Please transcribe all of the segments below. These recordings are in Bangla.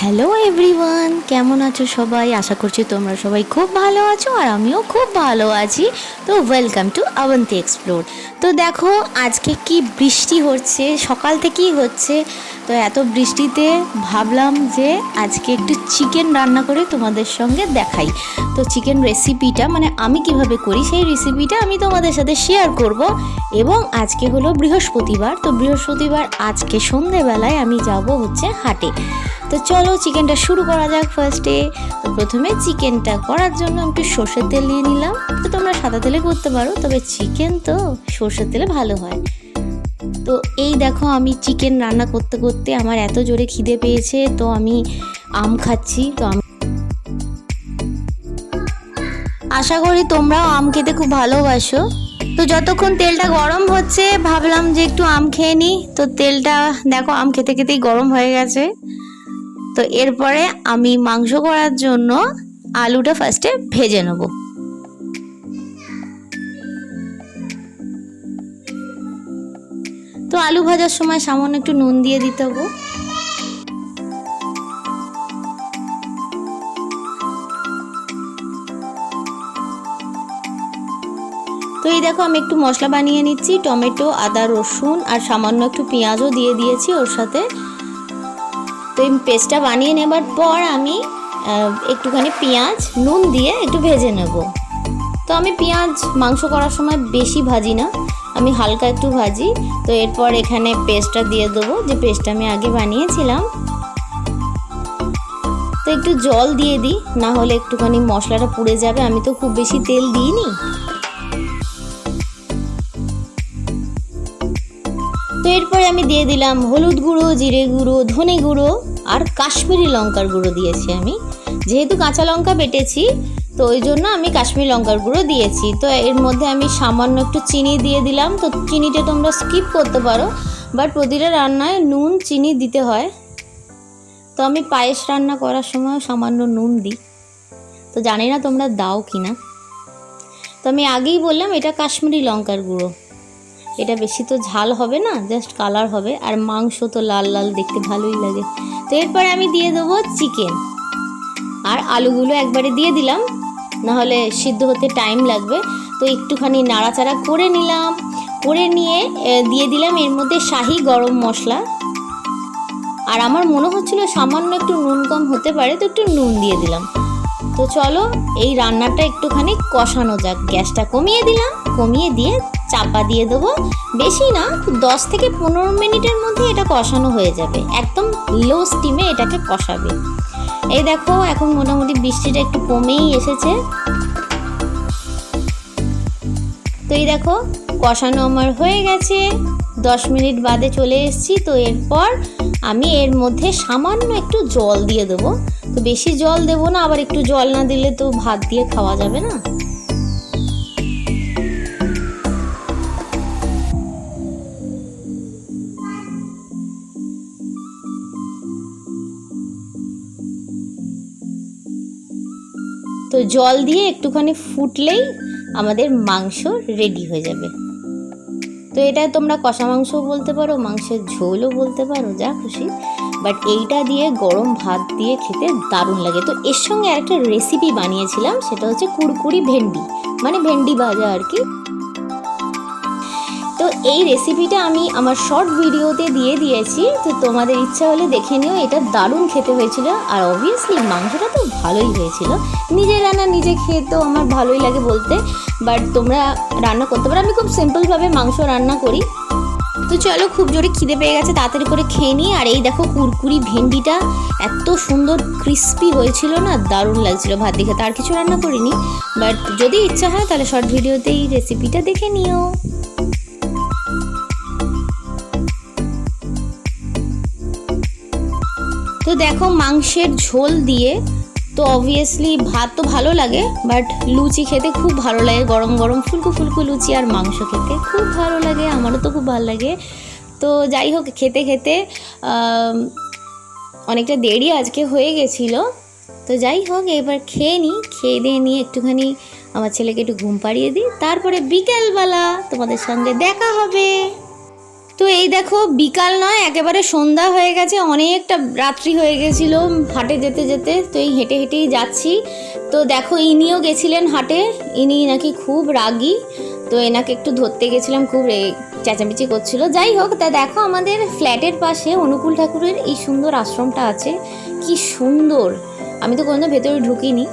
হ্যালো এভরিওয়ান কেমন আছো সবাই? আশা করছি তোমরা সবাই খুব ভালো আছো আর আমিও খুব ভালো আছি। তো ওয়েলকাম টু অবন্তি এক্সপ্লোর তো দেখো, আজকে কি বৃষ্টি হচ্ছে? সকাল থেকেই হচ্ছে। তো এত বৃষ্টিতে ভাবলাম যে আজকে একটু চিকেন রান্না করে তোমাদের সঙ্গে দেখাই। তো চিকেন রেসিপিটা মানে আমি কীভাবে করি সেই রেসিপিটা আমি তোমাদের সাথে শেয়ার করব। এবং আজকে হলো বৃহস্পতিবার। তো বৃহস্পতিবার আজকে সন্ধেবেলায় আমি যাব হচ্ছে হাটে। তো চলো চিকেনটা শুরু করা যাক ফার্স্টে তো প্রথমে চিকেনটা করার জন্য একটু সর্ষের তেল নিয়ে নিলাম। তো তোমরা সাদা তেলে করতে পারো, তবে চিকেন তো সর্ষের তেলে ভালো হয়। তো এই দেখো আমি চিকেন রান্না করতে করতে আমার এত জোরে খিদে পেয়েছে, তো আমি আম খাচ্ছি, তো আমি আশা করি তোমরাও আম খেতে খুব ভালোবাসো। তো যতক্ষণ তেলটা গরম হচ্ছে, ভাবলাম যে একটু আম খেয়ে নিই। তো তেলটা দেখো, আম খেতে খেতেই গরম হয়ে গেছে। তো এরপরে আমি মাংস করার জন্য আলুটা ফার্স্টে ভেজে নেব। তো আলু ভাজার সময় সামান্য একটু নুন দিয়ে দিতে হবে। তো এই দেখো আমি একটু মশলা বানিয়ে নিচ্ছি, টমেটো, আদা, রসুন আর সামান্য একটু পেঁয়াজও দিয়ে দিয়েছি ওর সাথে। তো এই পেস্টটা বানিয়ে নেবার পর আমি একটুখানি পেঁয়াজ, নুন দিয়ে একটু ভেজে নেব। তো আমি পেঁয়াজ, মাংস করার সময় বেশি ভাজি না, আমি হালকা একটু ভাজি। তো এরপর এখানে পেস্টটা দিয়ে দেবো, যে পেস্টটা আমি আগে বানিয়েছিলাম। তো একটু জল দিয়ে দিই, না হলে একটুখানি মশলাটা পুড়ে যাবে, আমি তো খুব বেশি তেল দিইনি। তো এরপরে আমি দিয়ে দিলাম হলুদ গুঁড়ো, জিরে গুঁড়ো, ধনে গুঁড়ো আর কাশ্মীরি লঙ্কার গুঁড়ো দিয়েছি আমি। যেহেতু কাঁচা লঙ্কা বেটেছি, তো ওই জন্য আমি কাশ্মীরি লঙ্কার গুঁড়ো দিয়েছি। তো এর মধ্যে আমি সামান্য একটু চিনি দিয়ে দিলাম। তো চিনিটা তোমরা স্কিপ করতে পারো, বাট প্রতিটা রান্নায় নুন, চিনি দিতে হয়। তো আমি পায়েস রান্না করার সময় সামান্য নুন দিই। তো জানি না তোমরা দাও কি না তো আমি আগেই বললাম এটা কাশ্মীরি লঙ্কার গুঁড়ো। এটা বেশি তো ঝাল হবে না জাস্ট কালার হবে। আর মাংস তো লাল লাল, দেখতে ভালোই লাগে। তো এরপরে আমি দিয়ে দেবো চিকেন আর আলুগুলো একবারে দিয়ে দিলাম, নাহলে সিদ্ধ হতে টাইম লাগবে। তো একটুখানি নাড়াচাড়া করে নিলাম। করে নিয়ে দিয়ে দিলাম এর মধ্যে শাহি গরম মশলা। আর আমার মনে হচ্ছিল সামান্য একটু নুন কম হতে পারে, তো একটু নুন দিয়ে দিলাম। তো চলো, এই রান্নাটা একটুখানি কষানো যাক। গ্যাসটা কমিয়ে দিলাম, কমিয়ে দিয়ে চাপা দিয়ে দেবো। বেশি না, দশ থেকে পনেরো মিনিটের মধ্যে এটা কষানো হয়ে যাবে। একদম লো স্টিমে এটাকে কষাবে। এই দেখো, এখন মোটামুটি বৃষ্টিটা একটু কমেই এসেছে। তো এই দেখো, কষানো আমার হয়ে গেছে। দশ মিনিট বাদে চলে এসেছি। তো এরপর আমি এর মধ্যে সামান্য একটু জল দিয়ে দেবো। তো বেশি জল দেবো না, আবার একটু জল না দিলে তো ভাত দিয়ে খাওয়া যাবে না। তো জল দিয়ে একটুখানি ফুটলেই আমাদের মাংস রেডি হয়ে যাবে। তো এটা তোমরা কষা মাংস বলতে পারো, মাংসের ঝোলও বলতে পারো, যা খুশি। বাট এইটা দিয়ে গরম ভাত দিয়ে খেতে দারুণ লাগে। তো এর সঙ্গে একটা রেসিপি বানিয়েছিলাম, সেটা হচ্ছে কুড়কুড়ি ভেন্ডি। মানে ভেন্ডি ভাজা আর কি। তো এই রেসিপিটা আমি আমার শর্ট ভিডিওতে দিয়ে দিয়েছি। তো তোমাদের ইচ্ছা হলে দেখে নিও, এটা দারুণ খেতে হয়েছিল। আর অবভিয়াসলি মাংসটা তো ভালোই হয়েছিল। নিজের রান্না নিজে খেয়ে তো আমার ভালোই লাগে বলতে। বাট তোমরা রান্না করতে পারো। আমি খুব সিম্পলভাবে মাংস রান্না করি। তো চলো, খুব জোরে খিদে পেয়ে গেছে, তাড়াতাড়ি করে খেয়ে নিই। আর এই দেখো কুরকুরি ভেন্ডিটা এত সুন্দর ক্রিস্পি হয়েছিল না, দারুণ লাগছিল ভাত দেখে। তার কিছু রান্না করিনি। বাট যদি ইচ্ছা হয় তাহলে শর্ট ভিডিওতে এই রেসিপিটা দেখে নিও। তো দেখো মাংসের ঝোল দিয়ে তো অবভিয়াসলি ভাত তো ভালো লাগে বাট লুচি খেতে খুব ভালো লাগে, গরম গরম ফুলকো ফুলকো লুচি আর মাংস খেতে খুব ভালো লাগে, আমারও তো খুব ভালো লাগে। তো যাই হোক, খেতে খেতে অনেকটা দেরি আজকে হয়ে গেছিল। তো যাই হোক, এবার খেয়ে নিই খেয়ে দিয়ে নিয়ে একটুখানি আমার ছেলেকে একটু ঘুম পাড়িয়ে দিই, তারপরে বিকেলবেলা তোমাদের সঙ্গে দেখা হবে। তো এই দেখো, বিকাল নয়, একেবারে সন্ধ্যা হয়ে গেছে, অনেকটা রাত্রি হয়ে গেছিল হাটে যেতে যেতে, তো এই হেঁটে হেঁটেই যাচ্ছি। তো দেখো, ইনিও গেছিলেন হাটে, ইনি নাকি খুব রাগী, তো এনাকে একটু ধরতে গেছিলাম, খুব চেঁচামেচি করছিল। যাই হোক, তা দেখো, আমাদের ফ্ল্যাটের পাশে অনুকূল ঠাকুরের এই সুন্দর আশ্রমটা আছে। কি সুন্দর! আমি তো কোনোদিন ভেতরে ঢুকিনি।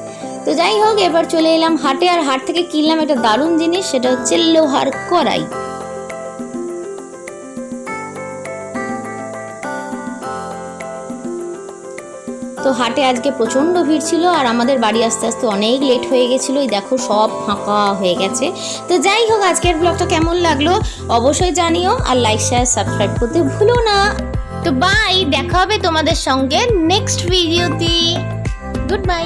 তো যাই হোক, এবার চলে এলাম হাটে, আর হাট থেকে কিনলাম একটা দারুণ জিনিস, সেটা হচ্ছে লোহার কড়াই। তো হাটে আজকে প্রচণ্ড ভিড় ছিল আর আমাদের বাড়ি আসতে আসতে অনেক লেট হয়ে গেছিল। এই দেখো সব ফাঁকা হয়ে গেছে। তো যাই হোক, আজকের ব্লগটা কেমন লাগল অবশ্যই জানিও আর লাইক শেয়ার সাবস্ক্রাইব করতে ভুলো না। তো বাই দেখা হবে তোমাদের সঙ্গে নেক্সট ভিডিওতে গুড বাই